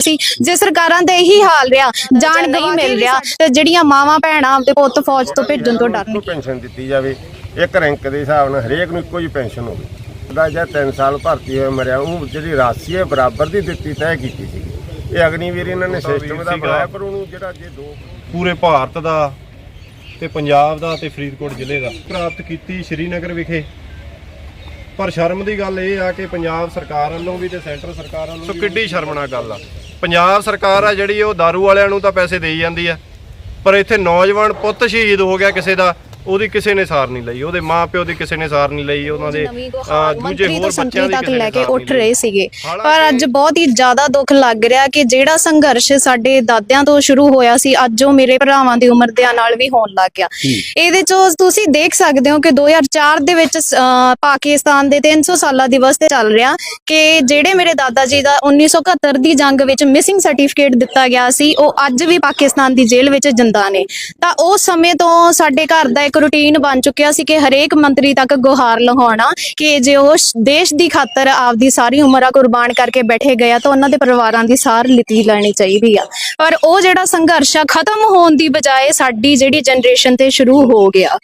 ਸੀ ਜੇ ਸਰਕਾਰਾਂ ਦਾ ਇਹੀ ਹਾਲ ਰਿਹਾ ਜਾਣ ਨਹੀਂ ਮਿਲ ਰਿਹਾ ਤੇ ਜਿਹੜੀਆਂ ਮਾਵਾਂ ਭੈਣਾਂ ਆਪਦੇ ਪੁੱਤ ਫੌਜ ਤੋਂ ਭੇਜਣ ਤੋਂ ਇੱਕੋ ਪੈਨਸ਼ਨ ਦਿੱਤੀ ਜਾਵੇ ਇੱਕ ਰੈਂਕ ਦੇ ਹਿਸਾਬ ਨਾਲ ਹਰੇਕ ਨੂੰ ਇੱਕੋ ਹੀ ਪੈਨਸ਼ਨ ਹੋਵੇ। ਦਾ ਜਾਂ 3 ਸਾਲ ਭਰਤੀ ਹੋਇਆ ਮਰਿਆ ਉਹ ਜਿਹੜੀ ਰਾਸ਼ੀ ਹੈ ਬਰਾਬਰ ਦੀ ਦਿੱਤੀ ਤੈਅ ਕੀਤੀ ਸੀ। ਇਹ ਅਗਨੀਵੀਰ ਇਹਨਾਂ ਨੇ ਸਿਸਟਮ ਦਾ। ਬਣਾਇਆ ਪਰ ਉਹਨੂੰ ਜਿਹੜਾ ਜੇ ਦੋ ਪੂਰੇ ਭਾਰਤ ਦਾ ਤੇ ਪੰਜਾਬ ਦਾ ਤੇ ਫਰੀਦਕੋਟ ਜ਼ਿਲ੍ਹੇ ਦਾ ਪ੍ਰਾਪਤ ਕੀਤੀ ਸ਼੍ਰੀਨਗਰ ਵਿਖੇ। ਪਰ ਸ਼ਰਮ ਦੀ ਗੱਲ ਇਹ ਆ ਕਿ ਪੰਜਾਬ ਸਰਕਾਰ ਵੱਲੋਂ ਵੀ ਤੇ ਸੈਂਟਰ ਸਰਕਾਰ ਵੱਲੋਂ ਸੋ ਕਿੱਡੀ ਸ਼ਰਮਨਾਕ ਗੱਲ ਆ। ਪੰਜਾਬ ਸਰਕਾਰ ਆ ਜਿਹੜੀ ਉਹ दारू ਵਾਲਿਆਂ ਨੂੰ ਤਾਂ ਪੈਸੇ ਦੇਈ ਜਾਂਦੀ ਆ। ਪਰ ਇੱਥੇ ਨੌਜਵਾਨ ਪੁੱਤ ਸ਼ਹੀਦ ਹੋ ਗਿਆ ਕਿਸੇ ਦਾ। ਉਹਦੀ ਕਿਸੇ ਨੇ ਸਾਰ ਨਹੀਂ ਲਈ ਉਹਦੇ ਮਾਪਿਓ ਦੀ ਕਿਸੇ ਨੇ ਸਾਰ ਨਹੀਂ ਲਈ ਉਹਨਾਂ ਦੇ ਦੂਜੇ ਹੋਰ ਬੱਚਿਆਂ ਦੀ ਤੱਕ ਲੈ ਕੇ ਉੱਠ ਰਹੇ। ਸੀਗੇ। ਪਰ ਅੱਜ ਬਹੁਤ ਹੀ ਜ਼ਿਆਦਾ ਦੁੱਖ ਲੱਗ ਰਿਹਾ ਕਿ ਜਿਹੜਾ ਸੰਘਰਸ਼ ਸਾਡੇ ਦਾਦਿਆਂ ਤੋਂ ਸ਼ੁਰੂ ਹੋਇਆ ਸੀ ਅੱਜ ਉਹ ਮੇਰੇ ਭਰਾਵਾਂ ਦੀ ਉਮਰ ਦੇ ਨਾਲ ਵੀ ਹੋਣ ਲੱਗ ਗਿਆ। ਇਹਦੇ ਚੋਂ ਤੁਸੀਂ ਦੇਖ ਸਕਦੇ ਹੋ ਕਿ 2004 ਦੇ ਵਿੱਚ ਪਾਕਿਸਤਾਨ ਦੇ 300 ਸਾਲਾ ਦਿਵਸ ਤੇ ਚੱਲ ਰਿਹਾ ਕਿ ਜਿਹੜੇ ਮੇਰੇ ਦਾਦਾ ਜੀ ਦਾ 1971 ਦੀ ਜੰਗ ਵਿੱਚ ਮਿਸਿੰਗ ਸਰਟੀਫਿਕੇਟ ਦਿੱਤਾ ਗਿਆ ਸੀ ਉਹ ਅੱਜ ਵੀ ਪਾਕਿਸਤਾਨ ਦੀ ਜੇਲ੍ਹ ਵਿੱਚ ਜਿੰਦਾ ਨੇ। ਤਾਂ ਉਸ ਸਮੇਂ ਤੋਂ ਸਾਡੇ ਘਰ ਦਾ ਇੱਕ ਰੁਟੀਨ ਬਣ ਚੁੱਕਿਆ ਸੀ ਕਿ ਹਰੇਕ ਮੰਤਰੀ ਤੱਕ ਗੁਹਾਰ ਲਗਾਉਣਾ ਕਿ ਜੇ ਉਹ ਦੇਸ਼ ਦੀ ਖਾਤਰ ਆਪਦੀ ਸਾਰੀ ਉਮਰਾਂ ਕੁਰਬਾਨ ਕਰਕੇ ਬੈਠੇ ਗਿਆ ਤਾਂ ਉਹਨਾਂ ਦੇ ਪਰਿਵਾਰਾਂ ਦੀ ਸਾਰ ਲਿੱਤੀ ਲੈਣੀ ਚਾਹੀਦੀ ਆ। ਪਰ ਉਹ ਜਿਹੜਾ ਸੰਘਰਸ਼ ਆ ਖਤਮ ਹੋਣ ਦੀ ਬਜਾਏ ਸਾਡੀ ਜਿਹੜੀ ਜਨਰੇਸ਼ਨ ਤੇ ਸ਼ੁਰੂ ਹੋ ਗਿਆ।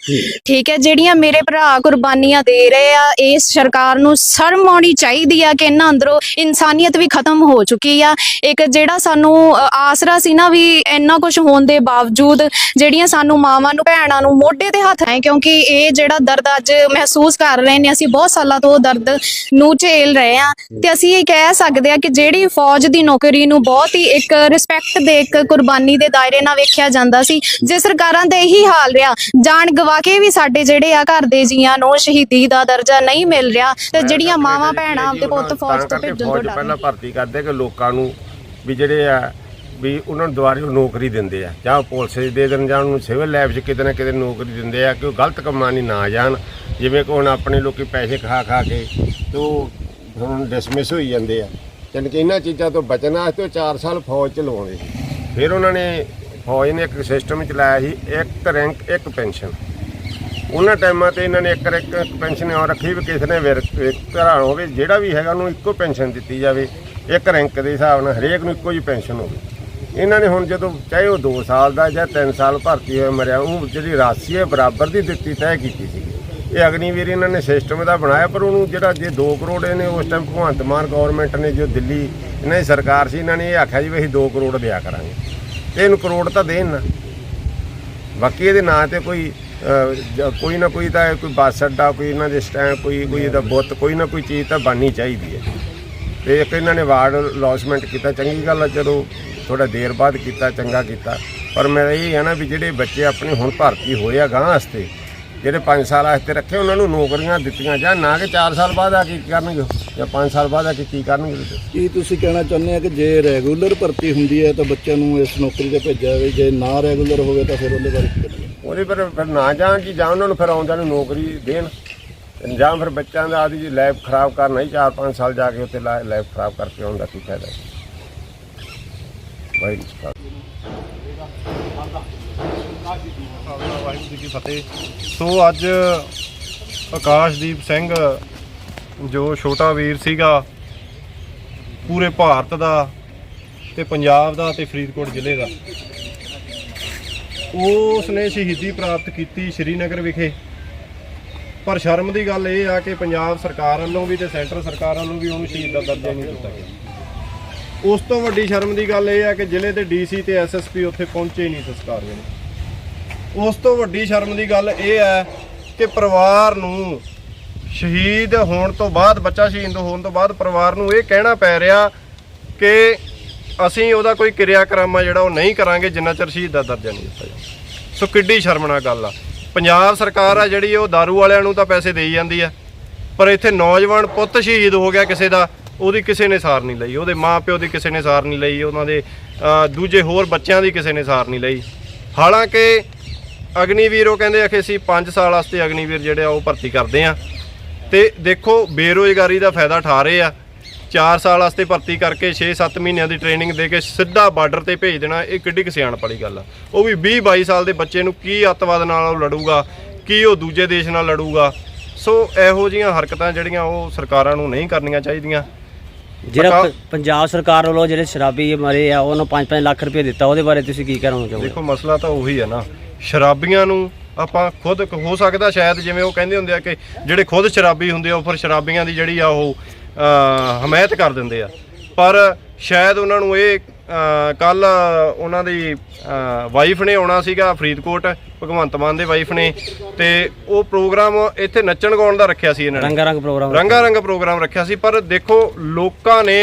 ਠੀਕ ਹੈ ਜਿਹੜੀਆਂ ਮੇਰੇ ਭਰਾ ਕੁਰਬਾਨੀਆਂ ਦੇ ਰਹੇ ਆ ਇਸ ਸਰਕਾਰ ਨੂੰ ਸ਼ਰਮ ਆਉਣੀ ਚਾਹੀਦੀ ਆ ਕਿ ਇਹਨਾਂ ਅੰਦਰੋਂ ਇਨਸਾਨੀਅਤ ਵੀ ਖਤਮ ਹੋ ਚੁੱਕੀ ਆ। ਇੱਕ ਜਿਹੜਾ ਸਾਨੂੰ ਆਸਰਾ ਸੀ ਨਾ ਵੀ ਇੰਨਾ ਕੁਝ ਹੋਣ ਦੇ ਬਾਵਜੂਦ ਜਿਹੜੀਆਂ ਸਾਨੂੰ ਮਾਵਾਂ ਨੂੰ ਭੈਣਾਂ ਨੂੰ ਮੋਢੇ ਤੇ ਹੱਥ ਹੈ ਕਿਉਂਕਿ ਇਹ ਜਿਹੜਾ ਦਰਦ ਅੱਜ ਮਹਿਸੂਸ ਕਰ ਰਹੇ ਨੇ ਅਸੀਂ ਬਹੁਤ ਸਾਲਾਂ ਤੋਂ ਉਹ ਦਰਦ ਨੂੰ ਝੇਲ ਰਹੇ ਆ ਤੇ ਅਸੀਂ ਇਹ ਕਹਿ ਸਕਦੇ ਆ ਕਿ ਜਿਹੜੀ ਫੌਜ ਦੀ ਨੌਕਰੀ ਨੂੰ ਬਹੁਤ ਹੀ ਇੱਕ ਰਿਸਪੈਕਟ ਦੇ ਇੱਕ ਕੁਰਬਾਨੀ ਦੇ ਦਾਇਰੇ ਨਾਲ ਵੇਖਿਆ ਜਾਂਦਾ ਸੀ ਜੇ ਸਰਕਾਰਾਂ ਦਾ ਇਹੀ ਹਾਲ ਰਿਹਾ ਜਾਨ ਗਵਾ ਕੇ ਵੀ ਸਾਡੇ ਜਿਹੜੇ ਆ ਘਰ ਦੇ ਜੀਆਂ ਨੂੰ ਸ਼ਹੀਦੀ ਦਾ ਦਰਜਾ ਨਹੀਂ ਮਿਲ ਰਿਹਾ ਤੇ ਜਿਹੜੀਆਂ ਮਾਵਾਂ ਭੈਣਾਂ ਆਪਦੇ ਪੁੱਤ ਫੌਜ ਤੋਂ ਭੇਜਣ ਤੋਂ ਡਰਨ ਪਹਿਲਾਂ ਭਰਤੀ ਕਰਦੇ ਕਿ ਲੋਕਾਂ ਨੂੰ ਵੀ ਜਿਹੜੇ ਆ ਵੀ ਉਹਨਾਂ ਨੂੰ ਦੁਆਰੇ ਉਹ ਨੌਕਰੀ ਦਿੰਦੇ ਆ। ਜਾਂ ਉਹ ਪੁਲਿਸ 'ਚ ਦੇ ਦੇਣ ਜਾਂ ਉਹਨੂੰ ਸਿਵਲ ਲਾਈਫ 'ਚ ਕਿਤੇ ਨਾ ਕਿਤੇ ਨੌਕਰੀ ਦਿੰਦੇ ਆ ਕਿ ਉਹ ਗਲਤ ਕੰਮਾਂ 'ਚ ਨਾ ਜਾਣ। ਜਿਵੇਂ ਕਿ ਹੁਣ ਆਪਣੇ ਲੋਕੀ ਪੈਸੇ ਖਾ ਖਾ ਕੇ ਤੇ ਉਹ ਹੁਣ ਡਿਸਮਿਸ ਹੋਈ ਜਾਂਦੇ ਆ। ਜਾਣੀ ਕਿ ਇਹਨਾਂ ਚੀਜ਼ਾਂ ਤੋਂ ਬਚਣ ਵਾਸਤੇ ਉਹ 4 ਸਾਲ ਫੌਜ 'ਚ ਲਵਾਉਂਦੇ ਫਿਰ ਉਹਨਾਂ ਨੇ ਫੌਜ ਨੇ ਇੱਕ ਸਿਸਟਮ ਚਲਾਇਆ ਸੀ, ਇੱਕ ਰੈਂਕ ਇੱਕ ਪੈਨਸ਼ਨ ਉਹਨਾਂ ਟਾਈਮਾਂ ਤੇ ਇਹਨਾਂ ਨੇ ਇੱਕ ਇੱਕ ਇੱਕ ਪੈਨਸ਼ਨ ਆ ਰੱਖੀ ਵੀ ਕਿਸੇ ਨੇ ਘਰਾਂ ਹੋਵੇ, ਜਿਹੜਾ ਵੀ ਹੈਗਾ ਉਹਨੂੰ ਇੱਕੋ ਪੈਨਸ਼ਨ ਦਿੱਤੀ ਜਾਵੇ। ਇੱਕ ਰੈਂਕ ਦੇ ਹਿਸਾਬ ਨਾਲ ਹਰੇਕ ਨੂੰ ਇੱਕੋ ਹੀ ਪੈਨਸ਼ਨ ਹੋਵੇ। ਇਹਨਾਂ ਨੇ ਹੁਣ ਜਦੋਂ ਚਾਹੇ ਉਹ 2 ਸਾਲ ਦਾ ਜਾਂ 3 ਸਾਲ ਭਰਤੀ ਹੋਇਆ ਮਰਿਆ, ਉਹ ਜਿਹੜੀ ਰਾਸ਼ੀ ਹੈ ਬਰਾਬਰ ਦੀ ਦਿੱਤੀ ਤੈਅ ਕੀਤੀ ਸੀ ਇਹ ਅਗਨੀਵੀਰ ਇਹਨਾਂ ਨੇ ਸਿਸਟਮ ਦਾ ਬਣਾਇਆ, ਪਰ ਉਹਨੂੰ ਜਿਹੜਾ ਜੇ 2 ਕਰੋੜ ਇਹਨੇ ਉਸ ਟਾਈਮ ਭਗਵੰਤ ਮਾਨ ਗਵਰਨਮੈਂਟ ਨੇ ਜੋ ਦਿੱਲੀ, ਇਹਨਾਂ ਦੀ ਸਰਕਾਰ ਸੀ, ਇਹਨਾਂ ਨੇ ਇਹ ਆਖਿਆ ਜੀ ਵੀ ਅਸੀਂ 2 ਕਰੋੜ ਦਿਆ ਕਰਾਂਗੇ। ਤੇ ਇਹਨੂੰ ਕਰੋੜ ਤਾਂ ਦੇਣ ਨਾ। ਬਾਕੀ ਇਹਦੇ ਨਾਂ ਤੇ ਕੋਈ ਕੋਈ ਨਾ ਕੋਈ ਤਾਂ ਕੋਈ ਬੱਸ ਅੱਡਾ, ਕੋਈ ਇਹਨਾਂ ਦੇ ਸਟੈਂਡ ਕੋਈ ਕੋਈ ਇਹਦਾ ਬੁੱਤ, ਕੋਈ ਨਾ ਕੋਈ ਚੀਜ਼ ਤਾਂ ਬਣਨੀ ਚਾਹੀਦੀ ਹੈ। ਤੇ ਇੱਕ ਇਹਨਾਂ ਨੇ ਵਾਰਡ ਲੌਸਮੈਂਟ ਕੀਤਾ। ਚੰਗੀ ਗੱਲ ਆ ਚਲੋ ਥੋੜਾ ਦੇਰ ਬਾਅਦ ਕੀਤਾ ਚੰਗਾ ਕੀਤਾ। ਪਰ ਮੇਰਾ ਇਹ ਹੈ ਨਾ ਵੀ ਜਿਹੜੇ ਬੱਚੇ ਆਪਣੇ ਹੁਣ ਭਰਤੀ ਹੋਏ ਆ ਗਾਂ ਵਾਸਤੇ ਜਿਹੜੇ 5 ਸਾਲ ਵਾਸਤੇ ਰੱਖੇ ਉਹਨਾਂ ਨੂੰ ਨੌਕਰੀਆਂ ਦਿੱਤੀਆਂ ਜਾਂ ਨਾ ਕਿ 4 ਸਾਲ ਬਾਅਦ ਆ ਕੇ ਕੀ ਕਰਨਗੇ ਜਾਂ 5 ਸਾਲ ਬਾਅਦ ਆ ਕੇ ਕੀ ਕਰਨਗੇ ਕੀ ਤੁਸੀਂ ਕਹਿਣਾ ਚਾਹੁੰਦੇ ਆ ਕਿ ਜੇ ਰੈਗੂਲਰ ਭਰਤੀ ਹੁੰਦੀ ਹੈ ਤਾਂ ਬੱਚਿਆਂ ਨੂੰ ਇਸ ਨੌਕਰੀ ਤੇ ਭੇਜਿਆ ਜਾਵੇ ਜੇ ਨਾ ਰੈਗੂਲਰ ਹੋਵੇ ਤਾਂ ਫਿਰ ਉਹਦੇ ਬਾਰੇ ਕੀ ਕਰੀਏ ਉਹਦੇ ਪਰ ਫਿਰ ਨਾ ਜਾਣ ਕਿ ਜਾਂ ਉਹਨਾਂ ਨੂੰ ਫਿਰ ਆਉਂਦਿਆਂ ਨੂੰ ਨੌਕਰੀ ਦੇਣ ਜਾਂ ਫਿਰ ਬੱਚਿਆਂ ਦਾ ਆਦੀ ਜੀ ਲਾਈਫ ਖਰਾਬ ਕਰਨਾ ਹੀ 4-5 ਸਾਲ ਜਾ ਕੇ ਉੱਥੇ ਲਾਈਫ ਖਰਾਬ ਕਰਕੇ ਆਉਣ ਦਾ ਕੀ ਫਾਇਦਾ ਵਾਹਿਗੁਰੂ ਜੀ ਕਾ ਖਾਲਸਾ ਵਾਹਿਗੁਰੂ ਜੀ ਕੀ ਫਤਿਹ। ਸੋ ਅੱਜ ਆਕਾਸ਼ਦੀਪ ਸਿੰਘ ਜੋ ਛੋਟਾ ਵੀਰ ਸੀਗਾ, ਪੂਰੇ ਭਾਰਤ ਦਾ ਤੇ ਪੰਜਾਬ ਦਾ ਤੇ ਫਰੀਦਕੋਟ ਜ਼ਿਲ੍ਹੇ ਦਾ ਉਸ ਨੇ ਸ਼ਹੀਦੀ ਪ੍ਰਾਪਤ ਕੀਤੀ ਸ਼੍ਰੀਨਗਰ ਵਿਖੇ। ਪਰ ਸ਼ਰਮ ਦੀ ਗੱਲ ਇਹ ਆ ਕਿ ਪੰਜਾਬ ਸਰਕਾਰ ਵੱਲੋਂ ਵੀ ਤੇ ਸੈਂਟਰ ਸਰਕਾਰ ਵੱਲੋਂ ਵੀ ਉਹਨੂੰ ਸ਼ਹੀਦ ਦਾ ਦਰਜਾ ਨਹੀਂ ਦਿੱਤਾ ਗਿਆ। ਉਸ ਤੋਂ ਵੱਡੀ ਸ਼ਰਮ ਦੀ ਗੱਲ ਇਹ ਹੈ ਕਿ ਜ਼ਿਲ੍ਹੇ ਦੇ ਡੀਸੀ ਤੇ ਐਸਐਸਪੀ ਉੱਥੇ ਪਹੁੰਚੇ ਹੀ ਨਹੀਂ ਸੰਸਕਾਰ ਵੇਲੇ ਉਸ ਤੋਂ ਵੱਡੀ ਸ਼ਰਮ ਦੀ ਗੱਲ ਇਹ ਹੈ ਕਿ ਪਰਿਵਾਰ ਨੂੰ ਸ਼ਹੀਦ ਹੋਣ ਤੋਂ ਬਾਅਦ, ਬੱਚਾ ਸ਼ਹੀਦ ਹੋਣ ਤੋਂ ਬਾਅਦ ਪਰਿਵਾਰ ਨੂੰ ਇਹ ਕਹਿਣਾ ਪੈ ਰਿਹਾ ਕਿ ਅਸੀਂ ਉਹਦਾ ਕੋਈ ਕਿਰਿਆਕਰਮ ਆ ਜਿਹੜਾ ਉਹ ਨਹੀਂ ਕਰਾਂਗੇ, ਜਿੰਨਾ ਚਿਰ ਸ਼ਹੀਦ ਦਾ ਦਰਜਾ ਨਹੀਂ ਦਿੱਤਾ ਜਾਂਦਾ। ਸੋ ਕਿੱਡੀ ਸ਼ਰਮਨਾਕ ਗੱਲ ਆ। ਪੰਜਾਬ ਸਰਕਾਰ ਆ ਜਿਹੜੀ, ਉਹ दारू ਵਾਲਿਆਂ ਨੂੰ ਤਾਂ ਪੈਸੇ ਦੇਈ ਜਾਂਦੀ ਆ, ਪਰ ਇੱਥੇ ਨੌਜਵਾਨ ਪੁੱਤ ਸ਼ਹੀਦ ਹੋ ਗਿਆ ਕਿਸੇ ਦਾ ਉਹਦੀ ਕਿਸੇ ਨੇ ਸਾਰ ਨਹੀਂ ਲਈ, ਉਹਦੇ ਮਾਪਿਓ ਦੀ ਕਿਸੇ ਨੇ ਸਾਰ ਨਹੀਂ ਲਈ, ਉਹਨਾਂ ਦੇ ਦੂਜੇ ਹੋਰ ਬੱਚਿਆਂ ਦੀ ਕਿਸੇ ਨੇ ਸਾਰ ਨਹੀਂ ਲਈ। ਹਾਲਾਂਕਿ ਅਗਨੀਵੀਰ ਉਹ ਕਹਿੰਦੇ ਆ ਕਿ ਅਸੀਂ 5 ਸਾਲ ਵਾਸਤੇ ਅਗਨੀਵੀਰ ਜਿਹੜੇ ਆ ਉਹ ਭਰਤੀ ਕਰਦੇ ਆ। ਤੇ ਦੇਖੋ, ਬੇਰੋਜ਼ਗਾਰੀ ਦਾ ਫਾਇਦਾ ਠਾ ਰਹੇ ਆ। 4 ਸਾਲ ਵਾਸਤੇ ਭਰਤੀ ਕਰਕੇ 6-7 ਮਹੀਨਿਆਂ ਦੀ ਟ੍ਰੇਨਿੰਗ ਦੇ ਕੇ ਸਿੱਧਾ ਬਾਰਡਰ ਤੇ ਭੇਜ ਦੇਣਾ, ਇਹ ਕਿੱਡੀ ਕੁ ਸਿਆਣਪ ਵਾਲੀ ਗੱਲ ਆ। ਉਹ ਵੀ 20-22 ਸਾਲ ਦੇ ਬੱਚੇ ਨੂੰ ਕੀ ਅੱਤਵਾਦ ਨਾਲ ਉਹ ਲੜੂਗਾ, ਕੀ ਉਹ ਦੂਜੇ ਦੇਸ਼ ਨਾਲ ਲੜੂਗਾ। ਸੋ ਇਹੋ ਜੀਆਂ ਹਰਕਤਾਂ ਜਿਹੜੀਆਂ ਉਹ ਸਰਕਾਰਾਂ ਨੂੰ ਨਹੀਂ ਕਰਨੀਆਂ ਚਾਹੀਦੀਆਂ। ਜਿਹੜਾ ਪ- ਪੰਜਾਬ ਸਰਕਾਰ ਵੱਲੋਂ ਜਿਹੜੇ ਸ਼ਰਾਬੀ ਮਰੇ ਆ ਉਹਨੂੰ 5-5 ਲੱਖ ਰੁਪਏ ਦਿੱਤਾ ਉਹਦੇ ਬਾਰੇ ਤੁਸੀਂ ਕੀ ਕਹਿਣਾ ਚਾਹੋਗੇ? ਦੇਖੋ ਮਸਲਾ ਤਾਂ ਉਹੀ ਹੈ ਨਾ। ਸ਼ਰਾਬੀਆਂ ਨੂੰ ਆਪਾਂ ਖੁਦ ਹੋ ਸਕਦਾ ਸ਼ਾਇਦ ਜਿਵੇਂ ਉਹ ਕਹਿੰਦੇ ਹੁੰਦੇ ਆ ਕਿ ਜਿਹੜੇ ਖੁਦ ਸ਼ਰਾਬੀ ਹੁੰਦੇ ਆ ਉਹ ਫਿਰ ਸ਼ਰਾਬੀਆਂ ਦੀ ਜਿਹੜੀ ਆ ਉਹ ਹਮਾਇਤ ਕਰ ਦਿੰਦੇ ਆ। ਪਰ ਸ਼ਾਇਦ ਉਹਨਾਂ ਨੂੰ ਇਹ ਕੱਲ ਉਹਨਾਂ ਦੀ ਵਾਈਫ ਨੇ ਆਉਣਾ ਸੀਗਾ ਫਰੀਦਕੋਟ ਭਗਵੰਤ ਮਾਨ ਦੇ ਵਾਈਫ ਨੇ ਤੇ ਉਹ ਪ੍ਰੋਗਰਾਮ ਇੱਥੇ ਨੱਚਣ ਗਾਉਣ ਦਾ ਰੱਖਿਆ ਸੀ ਇਹਨਾਂ ਨੇ। ਰੰਗਾ ਰੰਗ ਪ੍ਰੋਗਰਾਮ ਰੰਗਾ ਰੰਗ ਪ੍ਰੋਗਰਾਮ ਰੱਖਿਆ ਸੀ ਪਰ ਦੇਖੋ ਲੋਕਾਂ ਨੇ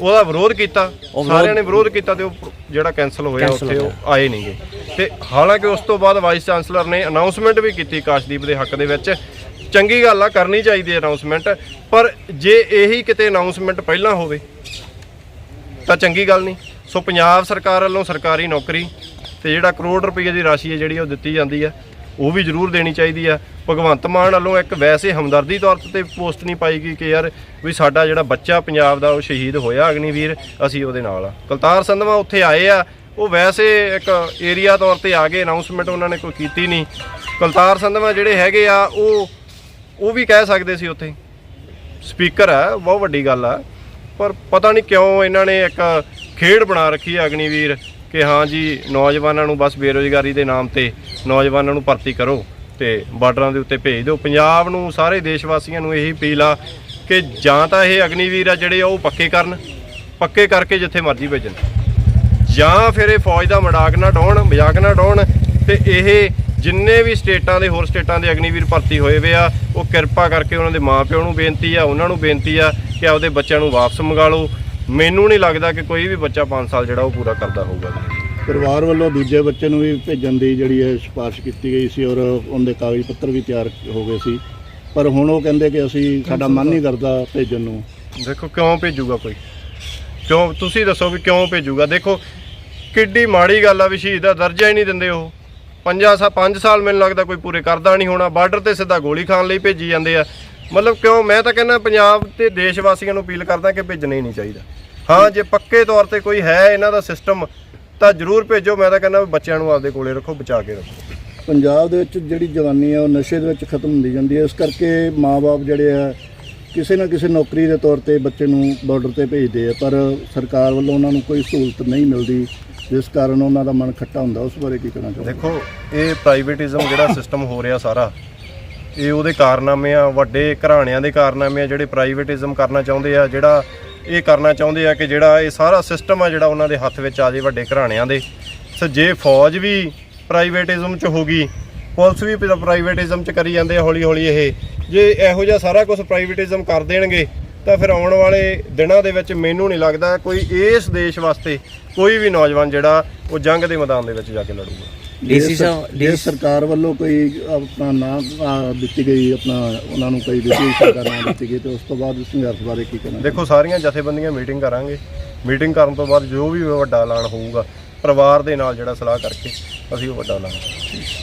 ਉਹਦਾ ਵਿਰੋਧ ਕੀਤਾ ਸਾਰਿਆਂ ਨੇ ਵਿਰੋਧ ਕੀਤਾ ਤੇ ਉਹ ਜਿਹੜਾ ਕੈਨਸਲ ਹੋਇਆ ਉੱਥੇ ਉਹ ਆਏ ਨਹੀਂਗੇ ਤੇ ਹਾਲਾਂਕਿ ਉਸ ਤੋਂ ਬਾਅਦ ਵਾਈਸ ਚਾਂਸਲਰ ਨੇ ਅਨਾਉਂਸਮੈਂਟ ਵੀ ਕੀਤੀ ਕਾਸ਼ਦੀਪ ਦੇ ਹੱਕ ਦੇ ਵਿੱਚ। ਚੰਗੀ ਗੱਲ ਆ ਕਰਨੀ ਚਾਹੀਦੀ ਹੈ ਅਨਾਉਂਸਮੈਂਟ ਪਰ ਜੇ ਇਹੀ ਕਿਤੇ ਅਨਾਉਂਸਮੈਂਟ ਪਹਿਲਾਂ ਹੋਵੇ ਤਾਂ ਚੰਗੀ ਗੱਲ ਨਹੀਂ। ਸੋ ਪੰਜਾਬ ਸਰਕਾਰ ਵੱਲੋਂ ਸਰਕਾਰੀ ਨੌਕਰੀ ਤੇ ਜਿਹੜਾ ਕਰੋੜ ਰੁਪਏ ਦੀ ਰਾਸ਼ੀ ਹੈ ਜਿਹੜੀ ਉਹ ਦਿੱਤੀ ਜਾਂਦੀ ਹੈ, ਉਹ ਵੀ ਜ਼ਰੂਰ ਦੇਣੀ ਚਾਹੀਦੀ ਆ ਭਗਵੰਤ ਮਾਨ ਵੱਲੋਂ ਇੱਕ ਵੈਸੇ ਹਮਦਰਦੀ ਤੌਰ ਤੇ ਪੋਸਟ ਨਹੀਂ ਪਾਈ ਗਈ ਕਿ ਯਾਰ ਵੀ ਸਾਡਾ ਜਿਹੜਾ ਬੱਚਾ ਪੰਜਾਬ ਦਾ ਉਹ ਸ਼ਹੀਦ ਹੋਇਆ ਅਗਨੀਵੀਰ, ਅਸੀਂ ਉਹਦੇ ਨਾਲ ਆ। ਕਲਤਾਰ ਸੰਧਵਾ ਉੱਥੇ ਆਏ ਆ, ਉਹ ਵੈਸੇ ਇੱਕ ਏਰੀਆ ਤੌਰ ਤੇ ਆ ਗਏ ਅਨਾਉਂਸਮੈਂਟ ਉਹਨਾਂ ਨੇ ਕੋਈ ਕੀਤੀ ਨਹੀਂ। ਕਲਤਾਰ ਸੰਧਵਾ ਜਿਹੜੇ ਹੈਗੇ ਆ, ਉਹ ਉਹ ਵੀ ਕਹਿ ਸਕਦੇ ਸੀ ਉੱਥੇ। ਸਪੀਕਰ ਹੈ, ਬਹੁਤ ਵੱਡੀ ਗੱਲ ਆ, ਪਰ ਪਤਾ ਨਹੀਂ ਕਿਉਂ ਇਹਨਾਂ ਨੇ ਇੱਕ ਖੇਡ ਬਣਾ ਰੱਖੀ ਹੈ ਅਗਨੀਵੀਰ, ਕਿ ਹਾਂ ਜੀ, ਨੌਜਵਾਨਾਂ ਨੂੰ ਬਸ ਬੇਰੋਜ਼ਗਾਰੀ ਦੇ ਨਾਮ ਤੇ ਨੌਜਵਾਨਾਂ ਨੂੰ ਭਰਤੀ ਕਰੋ ਤੇ ਬਾਰਡਰਾਂ ਦੇ ਉੱਤੇ ਭੇਜ ਦਿਓ। ਪੰਜਾਬ ਨੂੰ, ਸਾਰੇ ਦੇਸ਼ ਵਾਸੀਆਂ ਨੂੰ ਇਹੀ ਅਪੀਲ ਆ ਕਿ ਜਾਂ ਤਾਂ ਇਹ ਅਗਨੀਵੀਰ ਆ ਜਿਹੜੇ ਆ ਉਹ ਪੱਕੇ ਕਰਨ, ਪੱਕੇ ਕਰਕੇ ਜਿੱਥੇ ਮਰਜ਼ੀ ਭੇਜਣ। ਜਾਂ ਫਿਰ ਇਹ ਫੌਜ ਦਾ ਮਜ਼ਾਕ ਨਾ ਡਾਉਣ, ਮਜ਼ਾਕ ਨਾ ਡਾਉਣ ਤੇ ਇਹ ਜਿੰਨੇ ਵੀ ਸਟੇਟਾਂ ਦੇ, ਹੋਰ ਸਟੇਟਾਂ ਦੇ ਅਗਨੀਵੀਰ ਭਰਤੀ ਹੋਏ ਵੇ ਆ, ਉਹ ਕਿਰਪਾ ਕਰਕੇ ਉਹਨਾਂ ਦੇ ਮਾਪਿਆਂ ਨੂੰ ਬੇਨਤੀ ਆ, ਉਹਨਾਂ ਨੂੰ ਬੇਨਤੀ ਆ ਕਿ ਆਪਦੇ ਬੱਚਿਆਂ ਨੂੰ ਵਾਪਸ ਮੰਗਾ ਲਓ। ਮੈਨੂੰ ਨਹੀਂ ਲੱਗਦਾ ਕਿ ਕੋਈ ਵੀ ਬੱਚਾ 5 ਸਾਲ ਜਿਹੜਾ ਉਹ ਪੂਰਾ ਕਰਦਾ ਹੋਊਗਾ। ਪਰਿਵਾਰ ਵੱਲੋਂ ਦੂਜੇ ਬੱਚੇ ਨੂੰ ਵੀ ਭੇਜਣ ਦੀ ਜਿਹੜੀ ਹੈ ਸਿਫਾਰਿਸ਼ ਕੀਤੀ ਗਈ ਸੀ ਔਰ ਉਹਦੇ ਕਾਗਜ਼ ਪੱਤਰ ਵੀ ਤਿਆਰ ਹੋ ਗਏ ਸੀ। ਪਰ ਹੁਣ ਉਹ ਕਹਿੰਦੇ ਕਿ ਅਸੀਂ ਸਾਡਾ ਮਨ ਨਹੀਂ ਕਰਦਾ ਭੇਜਣ ਨੂੰ। ਦੇਖੋ ਕਿਉਂ ਭੇਜੂਗਾ ਕੋਈ? ਕਿਉਂ ਤੁਸੀਂ ਦੱਸੋ ਵੀ ਕਿਉਂ ਭੇਜੂਗਾ? ਦੇਖੋ ਕਿੱਡੀ ਮਾੜੀ ਗੱਲ ਆ ਵੀ ਸ਼ਹੀਦ ਦਾ ਦਰਜਾ ਹੀ ਨਹੀਂ ਦਿੰਦੇ ਉਹ। ਪੰਜਾਂ ਸਾ 5 ਸਾਲ ਮੈਨੂੰ ਲੱਗਦਾ ਕੋਈ ਪੂਰੇ ਕਰਦਾ ਨਹੀਂ ਹੋਣਾ। ਬਾਰਡਰ ਤੇ ਸਿੱਧਾ ਗੋਲੀ ਖਾਣ ਲਈ ਭੇਜੀ ਜਾਂਦੇ ਆ। ਮਤਲਬ ਕਿਉਂ? ਮੈਂ ਤਾਂ ਕਹਿੰਦਾ ਪੰਜਾਬ ਤੇ ਦੇਸ਼ ਵਾਸੀਆਂ ਨੂੰ ਅਪੀਲ ਕਰਦਾ ਕਿ ਭੇਜਣਾ ਹੀ ਨਹੀਂ ਚਾਹੀਦਾ। ਹਾਂ ਜੇ ਪੱਕੇ ਤੌਰ ਤੇ ਕੋਈ ਹੈ ਇਹਨਾਂ ਦਾ ਸਿਸਟਮ ਤਾਂ ਜ਼ਰੂਰ ਭੇਜੋ। ਮੈਂ ਤਾਂ ਕਹਿੰਦਾ ਬੱਚਿਆਂ ਨੂੰ ਆਪਦੇ ਕੋਲੇ ਰੱਖੋ ਬਚਾ ਕੇ ਰੱਖੋ। ਪੰਜਾਬ ਦੇ ਵਿੱਚ ਜਿਹੜੀ ਜਵਾਨੀ ਹੈ ਉਹ ਨਸ਼ੇ ਦੇ ਵਿੱਚ ਖਤਮ ਹੁੰਦੀ ਜਾਂਦੀ ਹੈ ਇਸ ਕਰਕੇ ਮਾਪੇ ਜਿਹੜੇ ਆ ਕਿਸੇ ਨਾ ਕਿਸੇ ਨੌਕਰੀ ਦੇ ਤੌਰ ਤੇ ਬੱਚੇ ਨੂੰ ਬਾਰਡਰ ਤੇ ਭੇਜਦੇ ਆ। ਪਰ ਸਰਕਾਰ ਵੱਲੋਂ ਉਹਨਾਂ ਨੂੰ ਕੋਈ ਸਹੂਲਤ ਨਹੀਂ ਮਿਲਦੀ ਜਿਸ ਕਾਰਨ ਉਹਨਾਂ ਦਾ ਮਨ ਖੱਟਾ ਹੁੰਦਾ। ਉਸ ਬਾਰੇ ਕੀ ਕਹਿਣਾ ਚਾਹੁੰਦੇ ਦੇਖੋ ਇਹ ਪ੍ਰਾਈਵੇਟਿਜ਼ਮ ਜਿਹੜਾ ਸਿਸਟਮ ਹੋ ਰਿਹਾ ਸਾਰਾ ਇਹ ਉਹਦੇ ਕਾਰਨਾਮੇ ਆ, ਵੱਡੇ ਘਰਾਣਿਆਂ ਦੇ ਕਾਰਨਾਮੇ ਆ, ਜਿਹੜੇ ਪ੍ਰਾਈਵੇਟਿਜ਼ਮ ਕਰਨਾ ਚਾਹੁੰਦੇ ਆ, ਜਿਹੜਾ ਇਹ ਕਰਨਾ ਚਾਹੁੰਦੇ ਆ ਕਿ ਜਿਹੜਾ ਇਹ ਸਾਰਾ ਸਿਸਟਮ ਆ ਜਿਹੜਾ ਉਹਨਾਂ ਦੇ ਹੱਥ ਵਿੱਚ ਆ ਜੇ ਵੱਡੇ ਘਰਾਣਿਆਂ ਦੇ। ਸੋ ਜੇ ਫੌਜ ਵੀ ਪ੍ਰਾਈਵੇਟਿਜ਼ਮ ਚ ਹੋ ਗਈ, ਪੁਲਿਸ ਵੀ ਪ੍ਰਾਈਵੇਟਿਜ਼ਮ ਚ ਕਰੀ ਜਾਂਦੇ ਆ ਹੌਲੀ ਹੌਲੀ ਇਹ। ਜੇ ਇਹੋ ਜਿਹਾ ਸਾਰਾ ਕੁਝ ਪ੍ਰਾਈਵੇਟਿਜ਼ਮ ਕਰ ਦੇਣਗੇ, ਤਾਂ ਫਿਰ ਆਉਣ ਵਾਲੇ ਦਿਨਾਂ ਦੇ ਵਿੱਚ ਮੈਨੂੰ ਨਹੀਂ ਲੱਗਦਾ ਕੋਈ ਇਸ ਦੇਸ਼ ਵਾਸਤੇ ਕੋਈ ਵੀ ਨੌਜਵਾਨ ਜਿਹੜਾ ਉਹ ਜੰਗ ਦੇ ਮੈਦਾਨ ਦੇ ਵਿੱਚ ਜਾ ਕੇ ਲੜੂਗਾ। ਡੀਸੀ ਸਾਹਿਬ ਜੇ ਡੀ ਸਰਕਾਰ ਵੱਲੋਂ ਕੋਈ ਆਪਣਾ ਨਾਮ ਦਿੱਤੀ ਗਈ ਆਪਣਾ ਉਹਨਾਂ ਨੂੰ ਕੋਈ ਵਿਸ਼ੇਸ਼ ਸਰਕਾਰ ਨਾਮ ਦਿੱਤੀ ਗਈ ਤੇ ਉਸ ਤੋਂ ਬਾਅਦ ਸੰਘਰਸ਼ ਬਾਰੇ ਕੀ ਕਹਿਣਾ? ਦੇਖੋ ਸਾਰੀਆਂ ਜਥੇਬੰਦੀਆਂ ਮੀਟਿੰਗ ਕਰਾਂਗੇ। ਮੀਟਿੰਗ ਕਰਨ ਤੋਂ ਬਾਅਦ ਜੋ ਵੀ ਵੱਡਾ ਐਲਾਨ ਹੋਊਗਾ ਪਰਿਵਾਰ ਦੇ ਨਾਲ ਜਿਹੜਾ ਸਲਾਹ ਕਰਕੇ ਅਸੀਂ ਉਹ ਵੱਡਾ ਐਲਾਨ ਕਰਾਂਗੇ।